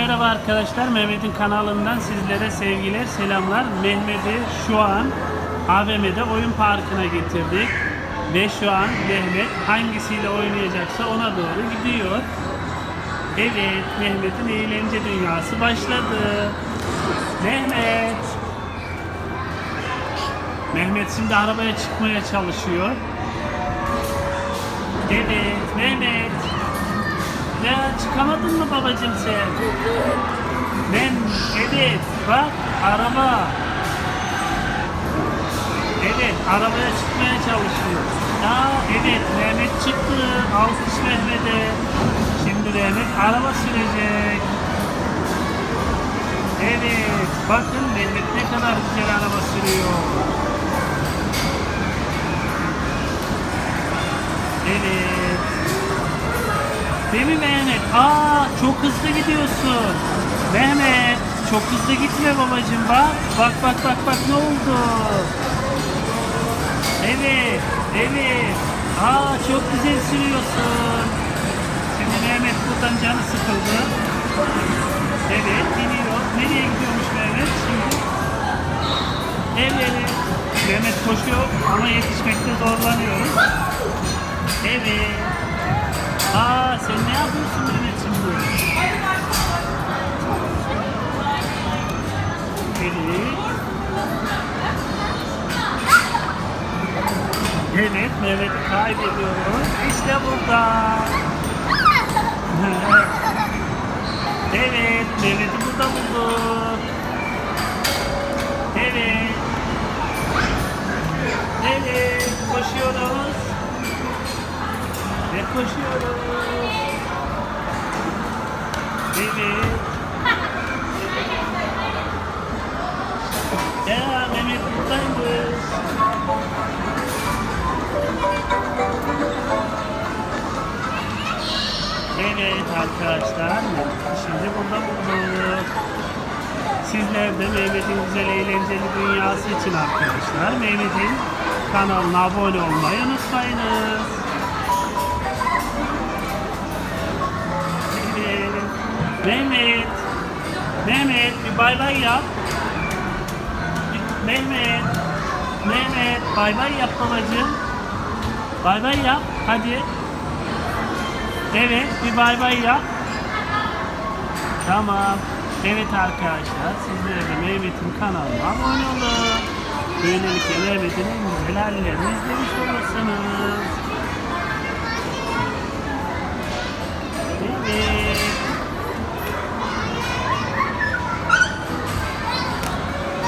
merhaba arkadaşlar. Mehmet'in kanalından sizlere sevgiler, selamlar. Mehmet'i şu an AVM'de oyun parkına getirdik. Ve şu an Mehmet hangisiyle oynayacaksa ona doğru gidiyor. Evet, Mehmet'in eğlence dünyası başladı. Mehmet. Mehmet şimdi arabaya çıkmaya çalışıyor. Evet, Mehmet. Ya çıkamadın mı babacığım sen? Ben, evet, bak araba. Evet, arabaya çıkmaya çalışıyor. Aa, evet, Mehmet çıktı. Alkış Mehmet'e. Şimdi Mehmet araba sürecek. Evet, bakın Mehmet ne kadar güzel araba sürüyor. Evet. Değil mi Mehmet? Aa çok hızlı gidiyorsun. Mehmet çok hızlı gitme babacığım bak. Bak bak bak bak ne oldu? Evet, evet. Aa çok güzel sürüyorsun. Şimdi Mehmet buradan canı sıkıldı. Evet gidiyor. Nereye gidiyormuş Mehmet şimdi? Evet. Mehmet koşuyor ama yetişmekte zorlanıyoruz. Evet. Sen ne yapıyorsun Mehmet şimdi? Evet. Evet Mehmet'i kaybediyoruz. İşte burada. evet Mehmet'i burada bulduk. Evet. Evet koşuyoruz. Ve koşuyoruz. Evet. Ya Mehmet buradaymış. Evet arkadaşlar. Şimdi burada bulduk. Sizler de Mehmet'in güzel eğlenceli dünyası için arkadaşlar Mehmet'in kanalına abone olmayı unutmayınız. Mehmet. Mehmet bir bay bay yap. Mehmet. Mehmet bay bay yap babacığım. Bay bay yap. Hadi. Evet bir bay bay yap. Tamam. Evet arkadaşlar sizlere de Mehmet'in kanalına abone olun. Böylelikle Mehmet'in en güzel hallerini izlemiş olursunuz.